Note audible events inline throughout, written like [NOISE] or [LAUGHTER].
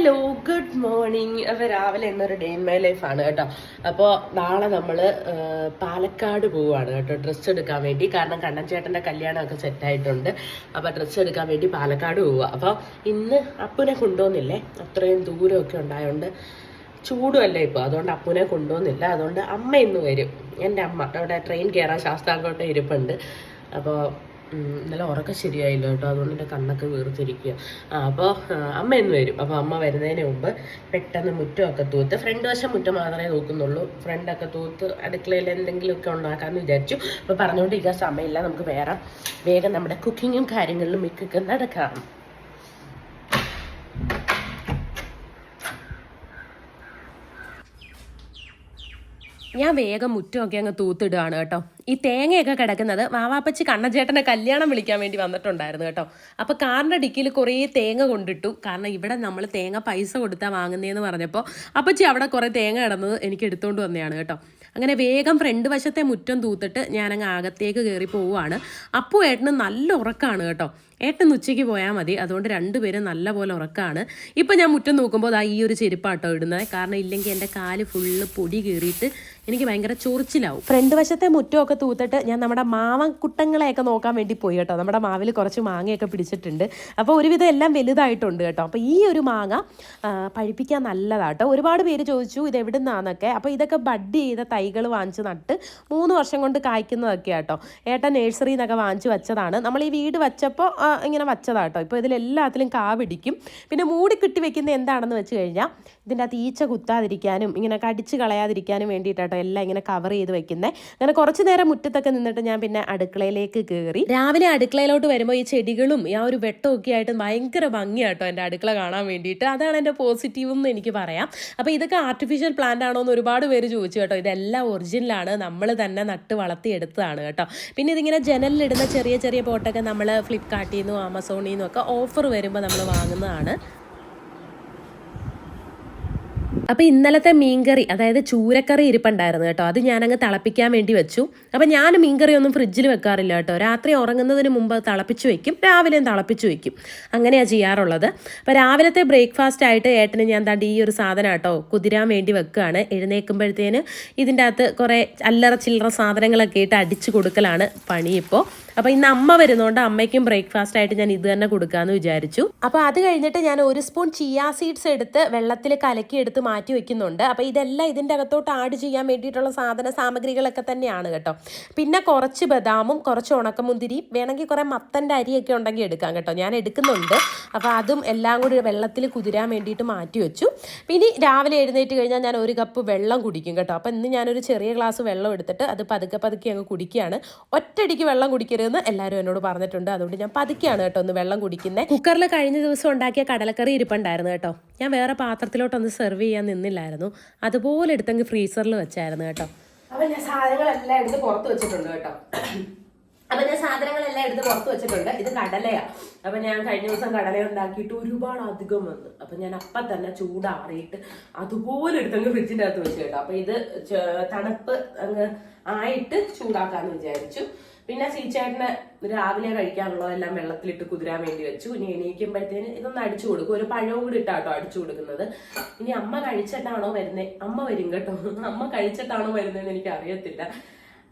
Hello good morning അപ്പോൾ രാവിലെ ഇന്നൊരു ഡേ മൈ ലൈഫ് ആണ് കേട്ടോ. അപ്പോൾ നാളെ നമ്മൾ പാലക്കാട് പോവുകയാണ് കേട്ടോ. ഡ്രസ്സ് എടുക്കാൻ വേണ്ടി. കാരണം കണ്ണൻ ചേട്ടന്റെ കല്യാണമൊക്കെ സെറ്റായിട്ടുണ്ട് അപ്പോൾ ഡ്രസ്സ് എടുക്കാൻ വേണ്ടി പാലക്കാട് പോവുക. അപ്പോൾ ഇന്ന് അപ്പുനെ കൊണ്ടുപോകുന്നില്ലേ അത്രയും ദൂരമൊക്കെ ഉണ്ടായതുകൊണ്ട് ചൂടുമല്ലേ ഇപ്പോൾ അതുകൊണ്ട് അപ്പുനെ കൊണ്ടുപോകുന്നില്ല അതുകൊണ്ട് അമ്മ ഇന്ന് വരും. എന്റെ അമ്മ. അവിടെ ട്രെയിൻ കയറാൻ ശാസ്താംകോട്ട ഇരിപ്പുണ്ട്. അപ്പോൾ ഇന്നലെ ഉറക്കം ശരിയായില്ല കേട്ടോ. അതുകൊണ്ട് എന്റെ കണ്ണൊക്കെ വീർത്തിരിക്കുക അപ്പോൾ അമ്മ എന്ന് വരും. അപ്പോൾ അമ്മ വരുന്നതിന് മുമ്പ് പെട്ടെന്ന് മുറ്റമൊക്കെ തൂത്ത് ഫ്രണ്ട് വശം മുറ്റം മാത്രമേ നോക്കുന്നുള്ളൂ ഫ്രണ്ടൊക്കെ തൂത്ത് അടുക്കളയിൽ എന്തെങ്കിലുമൊക്കെ ഉണ്ടാക്കാമെന്ന് വിചാരിച്ചു. അപ്പോൾ പറഞ്ഞുകൊണ്ടിരിക്കാൻ സമയമില്ല. നമുക്ക് വേറെ വേഗം നമ്മുടെ കുക്കിങ്ങും കാര്യങ്ങളിലും മിക്കൊക്കെ നടക്കാം. ഞാൻ വേഗം മുറ്റമൊക്കെ അങ്ങ് തൂത്തിടുകയാണ് കേട്ടോ. ഈ തേങ്ങയൊക്കെ കിടക്കുന്നത് വാവാപ്പച്ചി കണ്ണചേട്ടനെ കല്യാണം വിളിക്കാൻ വേണ്ടി വന്നിട്ടുണ്ടായിരുന്നു കേട്ടോ. അപ്പോൾ കാറിന്റെ ഡിക്കിയിൽ കുറേ തേങ്ങ കൊണ്ടിട്ടു. കാരണം ഇവിടെ നമ്മൾ തേങ്ങ പൈസ കൊടുത്താൽ വാങ്ങുന്നതെന്ന് പറഞ്ഞപ്പോൾ അപ്പച്ചി അവിടെ കുറേ തേങ്ങ കിടന്നത് എനിക്ക് എടുത്തുകൊണ്ട് വന്നതാണ് കേട്ടോ. അങ്ങനെ വേഗം ഫ്രണ്ട് വശത്തെ മുറ്റം തൂത്തിട്ട് ഞാനങ്ങ് അകത്തേക്ക് കയറി പോവുകയാണ്. അപ്പു ഏട്ടന് നല്ല ഉറക്കമാണ് കേട്ടോ. ഏട്ടൻ ഉച്ചയ്ക്ക് പോയാൽ മതി. അതുകൊണ്ട് രണ്ടുപേരും നല്ല പോലെ ഉറക്കമാണ് ഇപ്പം ഞാൻ മുറ്റം നോക്കുമ്പോൾ അതാ ഈ ഒരു ചെരുപ്പാട്ടോ ഇടുന്നത്. കാരണം ഇല്ലെങ്കിൽ എന്റെ കാൽ ഫുള്ള് പൊടി കീറിയിട്ട് എനിക്ക് ഭയങ്കര ചൊറിച്ചിലാവും. ഫ്രണ്ട് വശത്തെ മുറ്റമൊക്കെ തൂത്തിട്ട് ഞാൻ നമ്മുടെ മാവൻ കുട്ടങ്ങളെയൊക്കെ നോക്കാൻ വേണ്ടി പോയി കേട്ടോ. നമ്മുടെ മാവിൽ കുറച്ച് മാങ്ങയൊക്കെ പിടിച്ചിട്ടുണ്ട്. അപ്പോൾ ഒരുവിധം എല്ലാം വലുതായിട്ടുണ്ട് കേട്ടോ. അപ്പോൾ ഈ ഒരു മാങ്ങ പഴിപ്പിക്കാൻ നല്ലതാട്ടോ. ഒരുപാട് പേര് ചോദിച്ചു ഇത് എവിടെ നിന്നാന്നൊക്കെ അപ്പോൾ ഇതൊക്കെ ബഡ് ചെയ്ത തൈകൾ വാങ്ങിച്ച് നട്ട് മൂന്ന് വർഷം കൊണ്ട് കായ്ക്കുന്നതൊക്കെ കേട്ടോ ഏട്ടൻ നേഴ്സറിന്നൊക്കെ വാങ്ങിച്ച് വെച്ചതാണ്. നമ്മൾ ഈ വീട് വെച്ചപ്പോൾ ഇങ്ങനെ വച്ചതാട്ടോ. ഇപ്പോൾ ഇതിലെല്ലാത്തിലും കാ പിടിക്കും പിന്നെ മൂടി കിട്ടി വെക്കുന്ന എന്താണെന്ന് വെച്ച് കഴിഞ്ഞാൽ ഇതിന്റെ അകത്ത് ഈച്ച കുത്താതിരിക്കാനും ഇങ്ങനെ കടിച്ച് കളയാതിരിക്കാനും വേണ്ടിയിട്ടാട്ടോ എല്ലാം ഇങ്ങനെ കവർ ചെയ്ത് വെക്കുന്നത് അങ്ങനെ കുറച്ച് നേരം മുറ്റത്തൊക്കെ നിന്നിട്ട് ഞാൻ പിന്നെ അടുക്കളയിലേക്ക് കയറി രാവിലെ അടുക്കളയിലോട്ട് വരുമ്പോൾ ഈ ചെടികളും ആ ഒരു വെട്ടമൊക്കെ ആയിട്ട് ഭയങ്കര ഭംഗിയാട്ടോ എന്റെ അടുക്കള കാണാൻ വേണ്ടിയിട്ട്. അതാണ് എന്റെ പോസിറ്റീവ് എന്ന് എനിക്ക് പറയാം. അപ്പോൾ ഇതൊക്കെ ആർട്ടിഫിഷ്യൽ പ്ലാന്റ് ആണോ എന്ന് ഒരുപാട് പേര് ചോദിച്ചു കേട്ടോ. ഇതെല്ലാം ഒറിജിനലാണ് നമ്മൾ തന്നെ നട്ട് വളർത്തിയെടുത്തതാണ് കേട്ടോ. പിന്നെ ഇതിങ്ങനെ ജനലിലിടുന്ന ചെറിയ ചെറിയ പോട്ടൊക്കെ നമ്മൾ ഫ്ലിപ്കാർട്ടിൽ നിന്നും ആമസോണിൽ നിന്നും ഒക്കെ ഓഫർ വരുമ്പോൾ നമ്മൾ വാങ്ങുന്നതാണ്. അപ്പോൾ ഇന്നലത്തെ മീൻകറി അതായത് ചൂരക്കറി ഇരിപ്പുണ്ടായിരുന്നു കേട്ടോ. അത് ഞാനങ്ങ് തിളപ്പിക്കാൻ വേണ്ടി വെച്ചു. അപ്പോൾ ഞാൻ മീൻകറി ഒന്നും ഫ്രിഡ്ജിൽ വെക്കാറില്ല കേട്ടോ. രാത്രി ഉറങ്ങുന്നതിന് മുമ്പ് തിളപ്പിച്ച് വെക്കും. രാവിലെയും തിളപ്പിച്ച് വെക്കും. അങ്ങനെയാണ് ചെയ്യാറുള്ളത്. അപ്പോൾ രാവിലത്തെ ബ്രേക്ക്ഫാസ്റ്റ് ആയിട്ട് ഏട്ടന് ഞാൻ താണ്ട് ഈ ഒരു സാധനം കേട്ടോ കുതിരാൻ വേണ്ടി വെക്കുകയാണ്. എഴുന്നേൽക്കുമ്പോഴത്തേന് ഇതിന്റെ അകത്ത് കുറേ അല്ലറ ചില്ലറ സാധനങ്ങളൊക്കെ ഇട്ട് അടിച്ചു കൊടുക്കലാണ് പണി ഇപ്പോൾ അപ്പോൾ ഇന്ന് അമ്മ വരുന്നതുകൊണ്ട് അമ്മയ്ക്കും ബ്രേക്ക്ഫാസ്റ്റ് ആയിട്ട് ഞാൻ ഇത് തന്നെ കൊടുക്കാമെന്ന് വിചാരിച്ചു. അപ്പോൾ അത് കഴിഞ്ഞിട്ട് ഞാൻ ഒരു സ്പൂൺ ചിയാ സീഡ്സ് എടുത്ത് വെള്ളത്തിൽ കലക്കി എടുത്ത് മാറ്റി വെക്കുന്നുണ്ട്. അപ്പോൾ ഇതെല്ലാം ഇതിന്റെ അകത്തോട്ട് ആഡ് ചെയ്യാൻ വേണ്ടിയിട്ടുള്ള സാധന സാമഗ്രികളൊക്കെ തന്നെയാണ് കേട്ടോ. പിന്നെ കുറച്ച് ബദാമും കുറച്ച് ഉണക്കമുന്തിരിയും വേണമെങ്കിൽ കുറേ മത്തന്റെ അരിയൊക്കെ ഉണ്ടെങ്കിൽ എടുക്കാം കേട്ടോ. ഞാൻ എടുക്കുന്നുണ്ട്. അപ്പോൾ അതും എല്ലാം കൂടി വെള്ളത്തിൽ കുതിരാൻ വേണ്ടിയിട്ട് മാറ്റി വെച്ചു. പിന്നെ രാവിലെ എഴുന്നേറ്റ് കഴിഞ്ഞാൽ ഞാൻ ഒരു കപ്പ് വെള്ളം കുടിക്കും കേട്ടോ. അപ്പോൾ ഇന്ന് ഞാനൊരു ചെറിയ ഗ്ലാസ് വെള്ളം എടുത്തിട്ട് അത് പതുക്കെ പതുക്കെ അങ്ങ് കുടിക്കുകയാണ്. ഒറ്റയടിക്ക് വെള്ളം കുടിക്കരുതെന്ന് എല്ലാവരും എന്നോട് പറഞ്ഞിട്ടുണ്ട്. അതുകൊണ്ട് ഞാൻ പതുക്കെയാണ് കേട്ടോ ഒന്ന് വെള്ളം കുടിക്കുന്നത് കുക്കറിൽ കഴിഞ്ഞ ദിവസം ഉണ്ടാക്കിയ കടലക്കറി ഇരിപ്പുണ്ടായിരുന്നു കേട്ടോ. ഞാൻ വേറെ പാത്രത്തിലോട്ടൊന്ന് സെർവ് ചെയ്യാൻ നിന്നില്ലായിരുന്നു. അതുപോലെ എടുത്തെങ്കിൽ ഫ്രീസറിൽ വെച്ചായിരുന്നു കേട്ടോ. അപ്പം ഞാൻ സാധനങ്ങളെല്ലാം എടുത്ത് പുറത്ത് വെച്ചിട്ടുണ്ട് കേട്ടോ. അപ്പൊ ഞാൻ സാധനങ്ങളെല്ലാം എടുത്ത് പുറത്ത് വെച്ചിട്ടുണ്ട്. ഇത് കടലയാ. അപ്പൊ ഞാൻ കഴിഞ്ഞ ദിവസം കടല ഉണ്ടാക്കിയിട്ട് ഒരുപാട് അധികം വന്നു. അപ്പൊ ഞാൻ അപ്പം തന്നെ ചൂടാറിയിട്ട് അതുപോലെ എടുത്തങ്ങ് ഫ്രിഡ്ജിന്റെ അകത്ത് വെച്ച് കേട്ടോ. അപ്പൊ ഇത് തണുപ്പ് അങ്ങ് ആയിട്ട് ചൂടാക്കാന്ന് വിചാരിച്ചു. പിന്നെ സീച്ചേട്ടന് രാവിലെ കഴിക്കാനുള്ളതെല്ലാം വെള്ളത്തിലിട്ട് കുതിരാൻ വേണ്ടി വെച്ചു. ഇനി എണീക്കുമ്പോഴത്തേന് ഇതൊന്ന് അടിച്ചു കൊടുക്കും. ഒരു പഴവും കൂടി ഇട്ടാട്ടോ അടിച്ചു കൊടുക്കുന്നത്. ഇനി അമ്മ കഴിച്ചിട്ടാണോ വരുന്നത് അമ്മ വരും കേട്ടോ. അമ്മ കഴിച്ചിട്ടാണോ വരുന്നതെന്ന് എനിക്ക് അറിയത്തില്ല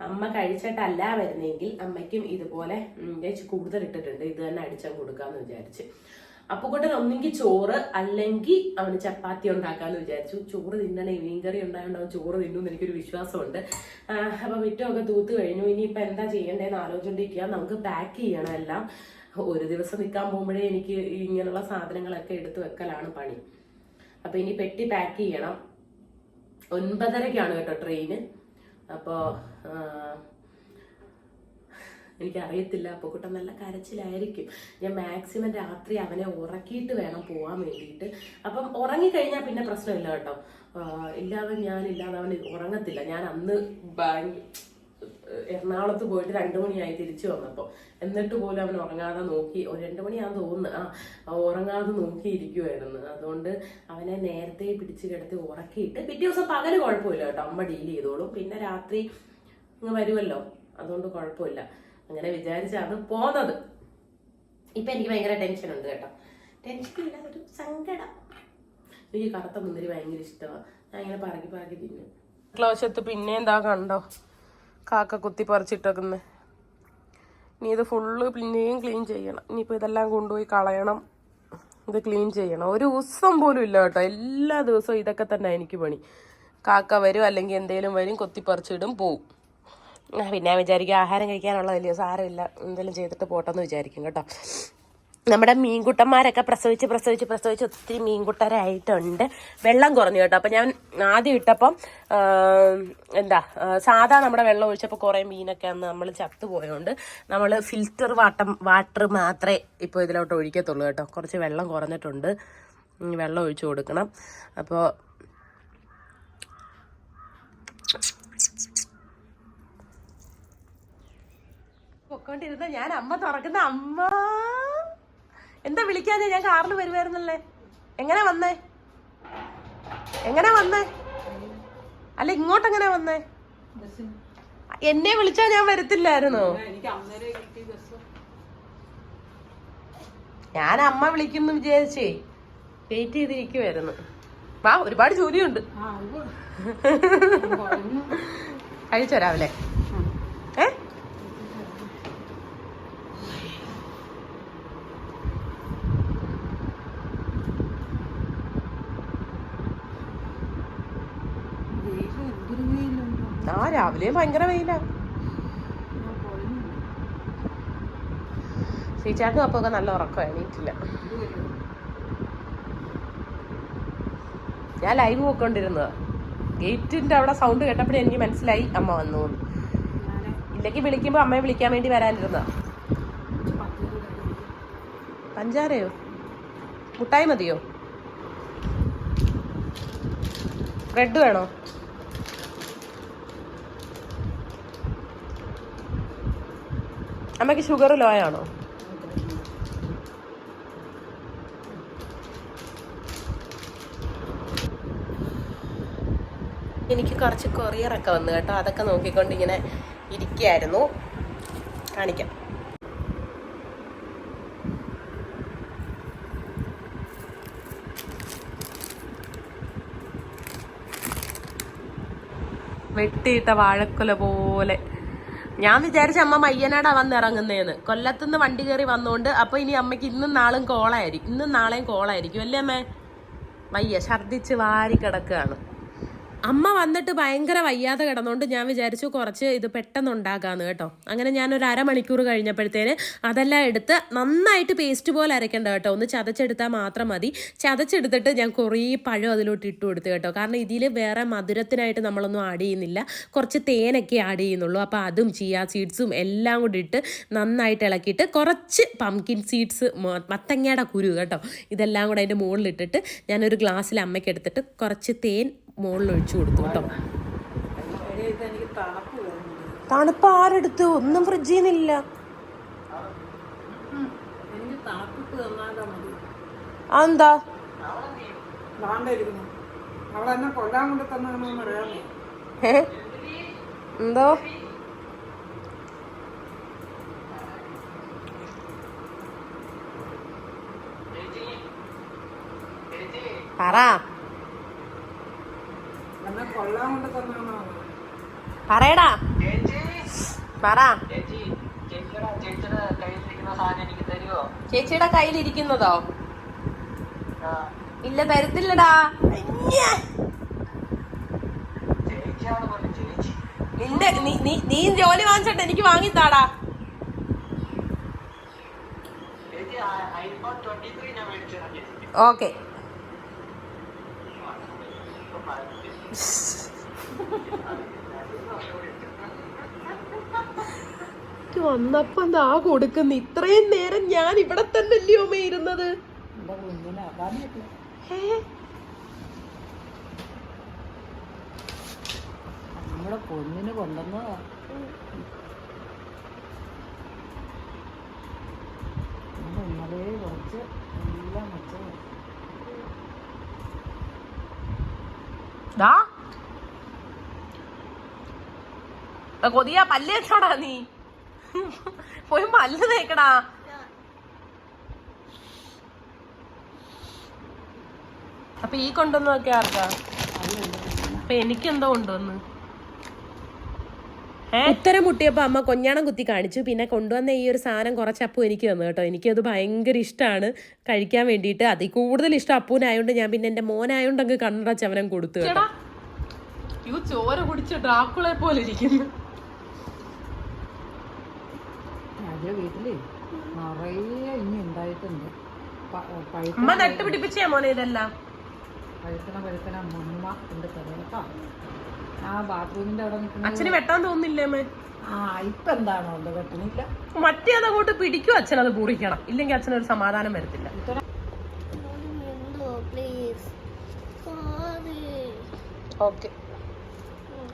അമ്മ കഴിച്ചിട്ടല്ല വരുന്നെങ്കിൽ അമ്മയ്ക്കും ഇതുപോലെ കൂടുതൽ ഇട്ടിട്ടുണ്ട്. ഇത് തന്നെ അടിച്ചാൽ കൊടുക്കാന്ന് വിചാരിച്ച്. അപ്പുകൂട്ടൻ ഒന്നെങ്കിൽ ചോറ് അല്ലെങ്കിൽ അവന് ചപ്പാത്തി ഉണ്ടാക്കാന്ന് വിചാരിച്ചു. ചോറ് തിന്നണേ മീൻകറി ഉണ്ടായതുകൊണ്ട് അവൻ ചോറ് തിന്നു എനിക്കൊരു വിശ്വാസമുണ്ട്. അപ്പൊ മിറ്റമൊക്കെ തൂത്ത് കഴിഞ്ഞു. ഇനി ഇനിയിപ്പോൾ എന്താ ചെയ്യേണ്ടതെന്ന് ആലോചിച്ചുകൊണ്ടിരിക്കുക നമുക്ക് പാക്ക് ചെയ്യണം എല്ലാം. ഒരു ദിവസം നിൽക്കാൻ പോകുമ്പോഴേ എനിക്ക് ഇങ്ങനെയുള്ള സാധനങ്ങളൊക്കെ എടുത്തു വെക്കലാണ് പണി. അപ്പൊ ഇനി പെട്ടി പാക്ക് ചെയ്യണം. ഒൻപതരക്കാണ് കേട്ടോ ട്രെയിന് അപ്പോൾ എനിക്കറിയത്തില്ല. അപ്പൊക്കുട്ടൻ നല്ല കരച്ചിലായിരിക്കും. ഞാൻ മാക്സിമം രാത്രി അവനെ ഉറക്കിയിട്ട് വേണം പോകാൻ വേണ്ടിയിട്ട്. അപ്പം ഉറങ്ങിക്കഴിഞ്ഞാൽ പിന്നെ പ്രശ്നമില്ല കേട്ടോ. ഇല്ലാതെ ഞാൻ ഇല്ലാതെ അവൻ ഉറങ്ങത്തില്ല. ഞാൻ അന്ന് ബാങ്ക് എറണാകുളത്ത് പോയിട്ട് രണ്ടു മണിയായി തിരിച്ചു വന്നപ്പോൾ എന്നിട്ട് പോലും അവൻ ഉറങ്ങാതെ നോക്കി. ഒരു രണ്ടു മണിയാന്ന് തോന്നുന്നു. ആ ഉറങ്ങാതെ നോക്കിയിരിക്കുമായിരുന്നു അതുകൊണ്ട് അവനെ നേരത്തെ പിടിച്ച് കിടത്തി ഉറക്കിയിട്ട് പിറ്റേ ദിവസം പകൽ കുഴപ്പമില്ല കേട്ടോ. അമ്മ ഡീൽ ചെയ്തോളും. പിന്നെ രാത്രി ഇങ്ങ് വരുമല്ലോ അതുകൊണ്ട് കുഴപ്പമില്ല. അങ്ങനെ വിചാരിച്ചാണ് പോന്നത്. ഇപ്പൊ എനിക്ക് ഭയങ്കര ടെൻഷൻ ഉണ്ട് കേട്ടോ. ടെൻഷൻ ഇല്ല ഒരു സങ്കടം. എനിക്ക് കറുത്ത മുന്തിരി ഭയങ്കര ഇഷ്ടമാണ് ഞാൻ ഇങ്ങനെ പറക്കി പറക്കി തിന്നു. ക്ലോശത്ത് പിന്നെ എന്താ കണ്ടോ? കാക്ക കുത്തി പറിച്ചിട്ടേക്കുന്നത് ഇനി ഇത് ഫുള്ള് പിന്നെയും ക്ലീൻ ചെയ്യണം. ഇനിയിപ്പോൾ ഇതെല്ലാം കൊണ്ടുപോയി കളയണം. ഇത് ക്ലീൻ ചെയ്യണം. ഒരു ദിവസം പോലും ഇല്ല കേട്ടോ. എല്ലാ ദിവസവും ഇതൊക്കെ തന്നെ എനിക്ക് പണി. കാക്ക വരും അല്ലെങ്കിൽ എന്തെങ്കിലും വരും കൊത്തിപ്പറിച്ചിടും പോവും. പിന്നെ ഞാൻ വിചാരിക്കും ആഹാരം കഴിക്കാനുള്ളതല്ലയോ സാരമില്ല എന്തെങ്കിലും ചെയ്തിട്ട് പോട്ടെന്ന് വിചാരിക്കും കേട്ടോ. നമ്മുടെ മീൻകുട്ടന്മാരൊക്കെ പ്രസവിച്ച് പ്രസവിച്ച് പ്രസവിച്ച് ഒത്തിരി മീൻകുട്ടരായിട്ടുണ്ട്. വെള്ളം കുറഞ്ഞു കേട്ടോ. അപ്പം ഞാൻ ആദ്യം ഇട്ടപ്പം എന്താ സാധാ നമ്മുടെ വെള്ളം ഒഴിച്ചപ്പോൾ കുറേ മീനൊക്കെ അന്ന് നമ്മൾ ചത്തുപോയതുകൊണ്ട് നമ്മൾ ഫിൽറ്റർ വാട്ടം വാട്ടർ മാത്രമേ ഇപ്പോൾ ഇതിലോട്ട് ഒഴിക്കത്തുള്ളൂ കേട്ടോ. കുറച്ച് വെള്ളം കുറഞ്ഞിട്ടുണ്ട്. വെള്ളം ഒഴിച്ചു കൊടുക്കണം. അപ്പോൾ പൊക്കോണ്ടിരുന്ന ഞാൻ അമ്മ തുറക്കുന്ന അമ്മ. എന്താ വിളിക്കാതെ ഞാൻ കാറിൽ വരുമായിരുന്നല്ലേ എങ്ങനെ വന്നേ? എങ്ങനെ വന്നേ? അല്ല ഇങ്ങോട്ട് എങ്ങനെ വന്നേ? എന്നെ വിളിച്ചാ ഞാൻ വരത്തില്ലായിരുന്നോ? ഞാൻ അമ്മ വിളിക്കുന്നു വിചാരിച്ചേ വെയിറ്റ് ചെയ്തിരിക്കുവായിരുന്നു. വാ ഒരുപാട് ജോലിയുണ്ട്. [LAUGHS] കഴിച്ചോ രാവിലെ ഏ ആ രാവിലെ ഭയങ്കര വെയിലാ. ശ്രീചാട്ടും അപ്പൊ ഒക്കെ നല്ല ഉറക്കം എണീറ്റില്ല. ഞാൻ ലൈവ് പോയിക്കൊണ്ടിരുന്നത് ഗേറ്റിന്റെ അവിടെ സൗണ്ട് കേട്ടപ്പോഴേ എനിക്ക് മനസ്സിലായി അമ്മ വന്നു. ഇല്ലെങ്കിൽ വിളിക്കുമ്പോ അമ്മയെ വിളിക്കാൻ വേണ്ടി വരാനിരുന്ന പഞ്ചാരയോ? മുട്ടായി മതിയോ? ബ്രെഡ് വേണോ? അമ്മയ്ക്ക് ഷുഗർ ലോ ആണോ? എനിക്ക് കുറച്ച് കൊറിയറൊക്കെ വന്നു കേട്ടോ. അതൊക്കെ നോക്കിക്കൊണ്ട് ഇങ്ങനെ ഇരിക്കുകയായിരുന്നു. കാണിക്കാം. വെട്ടിയിട്ട വാഴക്കുല പോലെ. ഞാൻ വിചാരിച്ച അമ്മ മയ്യനാടാ വന്നിറങ്ങുന്നേന്ന് കൊല്ലത്തുനിന്ന് വണ്ടി കയറി വന്നോണ്ട് അപ്പൊ ഇനി അമ്മയ്ക്ക് ഇന്നും നാളും കോളായിരിക്കും ഇന്നും നാളെയും കോളായിരിക്കും അല്ലേ അമ്മേ? മയ്യ ഛർദിച്ച് വാരി കിടക്കുകയാണ് അമ്മ വന്നിട്ട് ഭയങ്കര വയ്യാതെ കിടന്നുകൊണ്ട് ഞാൻ വിചാരിച്ചു കുറച്ച് ഇത് പെട്ടെന്ന് ഉണ്ടാക്കാന്ന് കേട്ടോ. അങ്ങനെ ഞാൻ ഒരു അരമണിക്കൂർ കഴിഞ്ഞപ്പോഴത്തേന് അതെല്ലാം എടുത്ത് നന്നായിട്ട് പേസ്റ്റ് പോലെ അരയ്ക്കേണ്ട കേട്ടോ. ഒന്ന് ചതച്ചെടുത്താൽ മാത്രം മതി. ചതച്ചെടുത്തിട്ട് ഞാൻ കുറേ പഴം അതിലോട്ട് ഇട്ട് കൊടുത്തു കേട്ടോ. കാരണം ഇതിൽ വേറെ മധുരത്തിനായിട്ട് നമ്മളൊന്നും ആഡ് ചെയ്യുന്നില്ല. കുറച്ച് തേനൊക്കെ ആഡ് ചെയ്യുന്നുള്ളൂ. അപ്പോൾ അതും ചിയ സീഡ്സും എല്ലാം കൂടി ഇട്ട് നന്നായിട്ട് ഇളക്കിയിട്ട് കുറച്ച് പംകിൻ സീഡ്സ് മത്തങ്ങയുടെ കുരു കേട്ടോ. ഇതെല്ലാം കൂടെ അതിന്റെ മുകളിലിട്ടിട്ട് ഞാനൊരു ഗ്ലാസ്സിൽ അമ്മയ്ക്ക് എടുത്തിട്ട് കുറച്ച് തേൻ മുകളിൽ ഒഴിച്ചു കൊടുത്തു കേട്ടോ. തണുപ്പ് ആരെടുത്തു? ഒന്നും ഫ്രിഡ്ജിൽ നിന്നില്ല അതെന്താ? വേണ്ടായിരിക്കുന്നു അവൾ എന്നെ കൊല്ലാൻ കൊണ്ട് തന്നാണെന്ന് അറിയാമേ ഏ? എന്തോ പറ എന്നെ കൊല്ലാൻ കൊണ്ട് തന്നാണോ പറയടാ. പറ. ചേച്ചി ചേച്ചിയുടെ ചേച്ചിയുടെ കയ്യിലിരിക്കുന്ന സാധനം എനിക്ക് തരുമോ ചേച്ചിയുടെ കയ്യിലിരിക്കുന്നതോ? ഇല്ല തരത്തില്ലടാ. നിന്റെ നീ ജോലി വാങ്ങിച്ചിട്ട് എനിക്ക് വാങ്ങിത്താടാ. ഓക്കെ. വന്നപ്പോ എന്താ കൊടുക്കുന്ന? ഇത്രയും നേരം ഞാൻ ഇവിടെ തന്നെ അല്ലയോ അമ്മേ ഇരുന്നത്? നമ്മുടെ പൊന്നിന് കൊണ്ടുവന്നതാ. നമ്മളേ ഇന്നലെ കുറച്ച് എല്ലാം വെച്ചത്. ദാ. കൊതിയാ പല്ല് വെച്ചോടാ നീ. പോയി പല്ല് തേക്കടാ. അപ്പൊ ഈ കൊണ്ടുവന്നതൊക്കെ ആർക്കാ? അപ്പൊ എനിക്കെന്തോ കൊണ്ടുവന്ന്? ഉത്തരം മുട്ടിയപ്പോൾ അമ്മ കൊഞ്ഞാണം കുത്തി കാണിച്ചു. പിന്നെ കൊണ്ടുവന്ന ഈ ഒരു സാധനം കുറച്ച് അപ്പു എനിക്ക് തന്നു കേട്ടോ. എനിക്കത് ഭയങ്കര ഇഷ്ടമാണ് കഴിക്കാൻ വേണ്ടിയിട്ട് അതിൽ കൂടുതൽ ഇഷ്ടം അപ്പൂനായോണ്ട് ഞാൻ പിന്നെ എന്റെ മോനായോണ്ട് അങ്ങ് കണ്ണട ചവനം കൊടുത്തു കേട്ടോ. ചോര കുടിച്ച ഡ്രാക്കുളെ പോലെ ഇരിക്കുന്നു. രാജ വീട്ടിൽ നിറയെ ഇനി ഉണ്ടായിട്ടുണ്ട്. അമ്മ നട്ട് പിടിപ്പിച്ചേ മോനെ ഇതെല്ലാം? പഴുക്കണ പഴുക്കണ മമ്മ ഉണ്ട് കേട്ടോ ആ ബാത്റൂമിന്റെ അവിടെ നിൽക്കുന്ന അച്ഛന് വെട്ടാൻ തോന്നില്ലേ അമ്മേ? ആ ഇപ്പൊ എന്താണോ വെട്ടണില്ല അങ്ങോട്ട് പിടിക്കും അച്ഛൻ അത് പൂറിക്കണം ഇല്ലെങ്കിൽ അച്ഛനൊരു സമാധാനം വരത്തില്ല. Please sorry okay.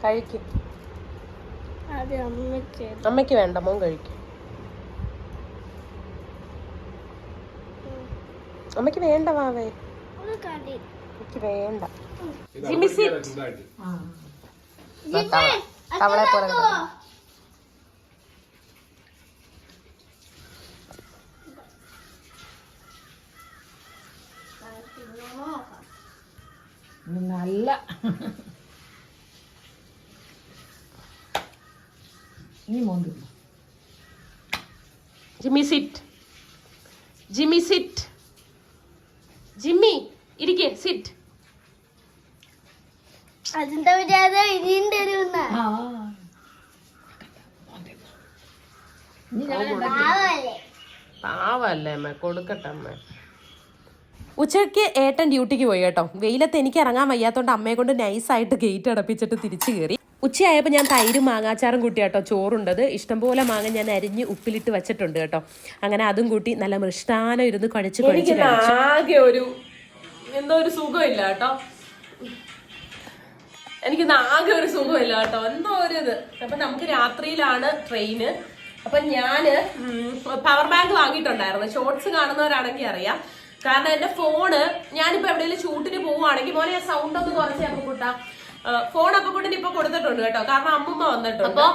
കഴിക്കും. അത് അമ്മയ്ക്ക്. അമ്മയ്ക്ക് വേണ്ട മോൻ കഴിക്കും. അമ്മയ്ക്ക് വേണ്ട വാവേ. ഒരു എനിക്ക് വേണ്ട. ജിമ്മി സിറ്റ് ആ തവളെ പോലെ നല്ല. ഇനി മോന്തി Jimmy sit Jimmy sit Jimmy ഇരിക്കേ സിറ്റ് അതിന്റെ വിചാരം ഇനിയും തരുന്ന ആ ഇനി ഞാൻ പാവല്ലേ അമ്മ? കൊടുക്കട്ടെ അമ്മ. ഉച്ചയ്ക്ക് ഏട്ടൻ ഡ്യൂട്ടിക്ക് പോയി കേട്ടോ. വെയിലത്ത് എനിക്ക് ഇറങ്ങാൻ വയ്യാത്തോണ്ട് അമ്മയെ കൊണ്ട് നൈസായിട്ട് ഗേറ്റ് അടപ്പിച്ചിട്ട് തിരിച്ചു കയറി ഉച്ചയായപ്പോൾ ഞാൻ തൈരും മാങ്ങാച്ചാറും കൂട്ടി കേട്ടോ. ചോറുണ്ടത്. ഇഷ്ടംപോലെ മാങ്ങ ഞാൻ അരിഞ്ഞ് ഉപ്പിലിട്ട് വെച്ചിട്ടുണ്ട് കേട്ടോ. അങ്ങനെ അതും കൂട്ടി നല്ല മൃഷ്ടാനം ഇരുന്ന് കുഴച്ച് കുഴച്ച് ആകെ ഒരു എന്തോ ഒരു സുഖമില്ല കേട്ടോ. എനിക്ക് ആകെ ഒരു സുഖമില്ല കേട്ടോ. എന്തോ ഒരു ഇത്. അപ്പൊ നമുക്ക് രാത്രിയിലാണ് ട്രെയിന് അപ്പൊ ഞാൻ പവർ ബാങ്ക് വാങ്ങിയിട്ടുണ്ടായിരുന്നു. ഷോർട്സ് കാണുന്നവരാണെങ്കിൽ അറിയാം. കാരണം എന്റെ ഫോണ് ഞാനിപ്പോ എവിടെയെങ്കിലും ഷൂട്ടിന് പോവുകയാണെങ്കിൽ മോനെ സൗണ്ട് ഒന്ന് കുറച്ച് അപ്പൊ കൂട്ടാ. ഫോൺ അപ്പൊ കൂട്ടിന് ഇപ്പൊ കൊടുത്തിട്ടുണ്ട് കേട്ടോ. കാരണം അമ്മമ്മ വന്നിട്ടുണ്ട്. അപ്പൊ?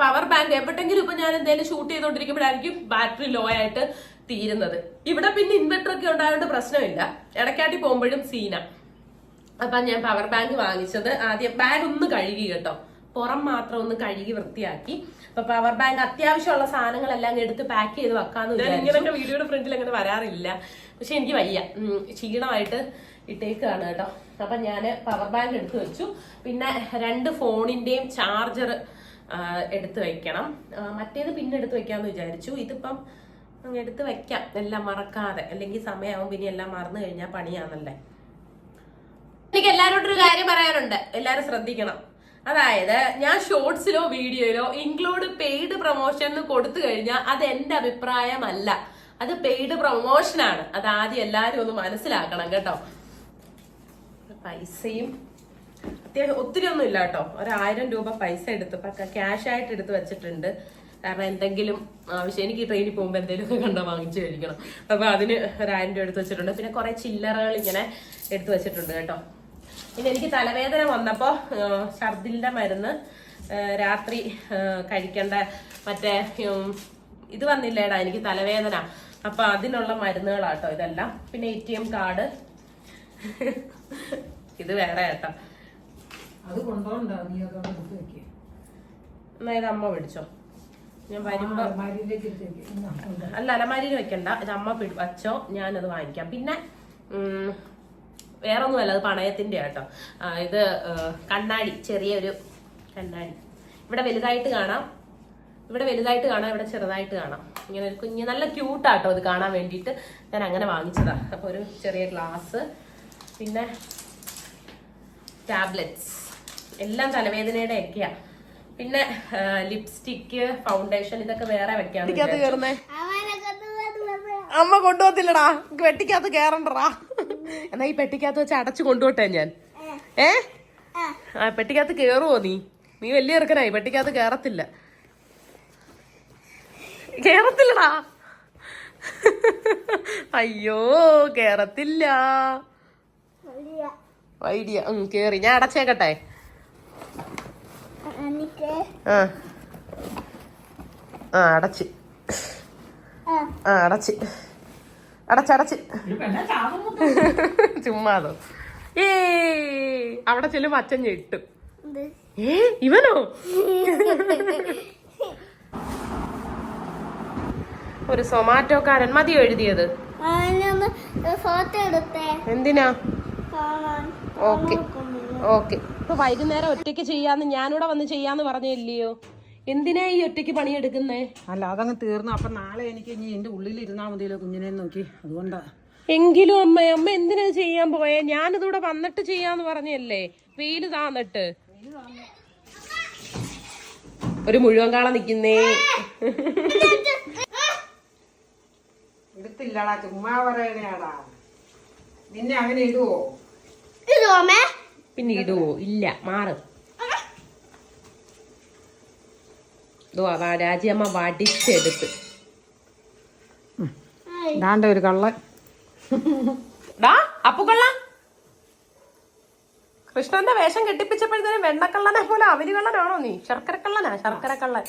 പവർ ബാങ്ക് എവിടെങ്കിലും ഇപ്പൊ ഞാൻ എന്തെങ്കിലും ഷൂട്ട് ചെയ്തോണ്ടിരിക്കുമ്പോഴായിരിക്കും ബാറ്ററി ലോ ആയിട്ട് തീരുന്നത്. ഇവിടെ പിന്നെ ഇൻവെർട്ടർ ഒക്കെ ഉണ്ടായതുകൊണ്ട് പ്രശ്നമില്ല. ഇടയ്ക്കാട്ടി പോകുമ്പോഴും സീന. അപ്പൊ ഞാൻ പവർ ബാങ്ക് വാങ്ങിച്ചത്. ആദ്യം ബാഗ് ഒന്ന് കഴുകി കേട്ടോ. പുറം മാത്രം ഒന്ന് കഴുകി വൃത്തിയാക്കി. അപ്പൊ പവർ ബാങ്ക് അത്യാവശ്യമുള്ള സാധനങ്ങളെല്ലാം എടുത്ത് പാക്ക് ചെയ്ത് വെക്കാന്ന് ഇങ്ങനെ വീഡിയോയുടെ ഫ്രണ്ടിൽ അങ്ങനെ വരാറില്ല. പക്ഷെ എനിക്ക് വയ്യ. ക്ഷീണമായിട്ട് ഇട്ടേക്കാണ് കേട്ടോ. അപ്പൊ ഞാൻ പവർ ബാങ്ക് എടുത്തു വെച്ചു. പിന്നെ രണ്ട് ഫോണിന്റെയും ചാർജർ എടുത്ത് വെക്കണം. മറ്റേത് പിന്നെ എടുത്ത് വെക്കാന്ന് വിചാരിച്ചു. ഇതിപ്പം അങ്ങ് എടുത്ത് വെക്കാം. എല്ലാം മറക്കാതെ. അല്ലെങ്കിൽ സമയമാവും. പിന്നെ എല്ലാം മറന്നു കഴിഞ്ഞാൽ പണിയാണല്ലേ. എനിക്ക് എല്ലാരോടൊരു ഒരു കാര്യം പറയാനുണ്ട്. എല്ലാരും ശ്രദ്ധിക്കണം. അതായത് ഞാൻ ഷോർട്സിലോ വീഡിയോയിലോ ഇൻക്ലൂഡ് പെയ്ഡ് പ്രൊമോഷൻ കൊടുത്തു കഴിഞ്ഞാൽ അത് എന്റെ അഭിപ്രായമല്ല. അത് പെയ്ഡ് പ്രൊമോഷനാണ് അത് ആദ്യം എല്ലാരും ഒന്ന് മനസ്സിലാക്കണം കേട്ടോ. പൈസയും അത്യാവശ്യം ഒത്തിരി ഒന്നും ഇല്ല കേട്ടോ. ഒരായിരം രൂപ പൈസ എടുത്ത് ക്യാഷ് ആയിട്ട് എടുത്ത് വെച്ചിട്ടുണ്ട്. കാരണം എന്തെങ്കിലും ആവശ്യം എനിക്ക് ട്രെയിനിൽ പോകുമ്പോൾ എന്തെങ്കിലുമൊക്കെ കണ്ടോ വാങ്ങിച്ചു കഴിക്കണം. അപ്പൊ അതിന് ഒരായിരം രൂപ എടുത്ത് വെച്ചിട്ടുണ്ട്. പിന്നെ കുറെ ചില്ലറകൾ ഇങ്ങനെ എടുത്തു വെച്ചിട്ടുണ്ട് കേട്ടോ. പിന്നെ എനിക്ക് തലവേദന വന്നപ്പോൾ ഛർദിലിന്റെ മരുന്ന് രാത്രി കഴിക്കേണ്ട മറ്റേ ഇത് വന്നില്ലേടാ എനിക്ക് തലവേദന. അപ്പം അതിനുള്ള മരുന്നുകളാട്ടോ ഇതെല്ലാം. പിന്നെ എ ടി എം കാർഡ്. ഇത് വേറെ കേട്ടോ. അത് കൊണ്ടോണ്ടോ നീ അതോടെ എന്നാ ഇത് അമ്മ പിടിച്ചോ. ഞാൻ വരുമ്പോ. അല്ല അലമാരിയിൽ വെക്കണ്ട. ഇത് അമ്മ വച്ചോ ഞാനത് വാങ്ങിക്കാം. പിന്നെ വേറെ ഒന്നുമല്ല അത് പണയത്തിന്റെ കേട്ടോ ആ, ഇത് കണ്ണാടി ചെറിയൊരു കണ്ണാടി. ഇവിടെ വലുതായിട്ട് കാണാം. ഇവിടെ വലുതായിട്ട് കാണാം ഇവിടെ ചെറുതായിട്ട് കാണാം. ഇങ്ങനെ ഒരു കുഞ്ഞ് നല്ല ക്യൂട്ടാട്ടോ ഇത് കാണാൻ വേണ്ടിയിട്ട്. ഞാൻ അങ്ങനെ വാങ്ങിച്ചതാ. അപ്പൊ ഒരു ചെറിയ ഗ്ലാസ് പിന്നെ ടാബ്ലറ്റ്സ്. എല്ലാം തലവേദനയുടെ ഒക്കെയാ പിന്നെ ലിപ്സ്റ്റിക്ക് ഫൗണ്ടേഷൻ ഇതൊക്കെ വേറെ വെക്കാൻ അമ്മ കൊണ്ടുപോകത്തില്ലടാ. വെട്ടിക്കകത്ത് കേറണ്ടടാ. എന്നാ ഈ പെട്ടിക്കകത്ത് വെച്ച് അടച്ചു കൊണ്ടുപോട്ടെ ഞാൻ. ഏ? ആ. പെട്ടിക്കകത്ത് കേറുവോ നീ? നീ വലിയ ഇറക്കനായി പെട്ടിക്കകത്ത് കേറത്തില്ല. കേറത്തില്ലടാ. അയ്യോ കേറത്തില്ല. ഐഡിയ കേറി. ഞാൻ അടച്ചേക്കട്ടെ. ആ ആ. അടച്ച്. ആ അടച്ച്. അടച്ചടച്ച്. ചുമ്മാതോ. ഏ അവിടെ ചെല്ലുമ്പോ അച്ഛൻ ഞെട്ടും. ഏ ഇവനോ? ഒരു സൊമാറ്റോക്കാരൻ മതി എഴുതിയത്. അവനൊന്ന് ഫോട്ടോ എടുത്തേ. എന്തിനാ? ഓക്കെ. ഓക്കെ. ഇപ്പൊ വൈകുന്നേരം ഒറ്റയ്ക്ക് ചെയ്യാന്ന് ഞാനിവിടെ വന്ന് ചെയ്യാന്ന് പറഞ്ഞില്ലയോ? എന്തിനാ ഈ ഒറ്റയ്ക്ക് പണിയെടുക്കുന്നേ? അല്ല അതങ്ങ് തീർന്നു. അപ്പൊ നാളെ എനിക്ക് ഇനി എന്റെ ഉള്ളിൽ ഇരുന്നാ മതിയല്ലോ കുഞ്ഞിനെ നോക്കി. അതുകൊണ്ടാ. എങ്കിലും അമ്മ അമ്മ എന്തിനാ ചെയ്യാൻ പോയേ? ഞാനിതൂടെ വന്നിട്ട് ചെയ്യാന്ന് പറഞ്ഞല്ലേ? വെയിൽ താന്നിട്ട്. ഒരു മുഴുവൻ കാള നിക്കുന്നേ. എടുത്തില്ലടാ ചുമ്മാ പറയണേടാ നിന്നെ അങ്ങനെ ഇടുവോ? പിന്നെ ഇടുവോ? ഇല്ല മാറ് ഇതോ അതാ രാജിയമ്മ വടിച്ചെടുത്ത്. ദാണ്ട ഒരു കള്ളൻ. അപ്പുകള്ള കൃഷ്ണന്റെ വേഷം കെട്ടിപ്പിച്ചപ്പോഴത്തേനും വെണ്ണക്കള്ളനെ പോലെ അവർ കള്ളനാണോ നീ? ശർക്കര കള്ളനാ ശർക്കര കള്ളൻ.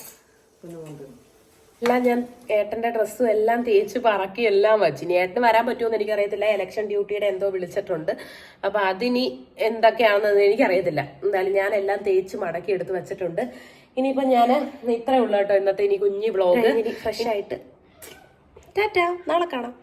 എല്ലാം ഞാൻ ഏട്ടന്റെ ഡ്രസ്സും എല്ലാം തേച്ച് പറക്കി എല്ലാം വെച്ച്. ഇനി ഏട്ടന് വരാൻ പറ്റുമെന്ന് എനിക്കറിയത്തില്ല. ഇലക്ഷൻ ഡ്യൂട്ടിയുടെ എന്തോ വിളിച്ചിട്ടുണ്ട്. അപ്പൊ അതിനി എന്തൊക്കെയാണെന്ന് എനിക്കറിയത്തില്ല. എന്തായാലും ഞാൻ എല്ലാം തേച്ച് മടക്കി എടുത്ത് വെച്ചിട്ടുണ്ട്. ഇനിയിപ്പോ ഞാൻ ഇത്രേ ഉള്ളൂ കേട്ടോ ഇന്നത്തെ ഇനി കുഞ്ഞി ബ്ലോഗ് ഫ്രഷ് ആയിട്ട്. നാളെ കാണാം.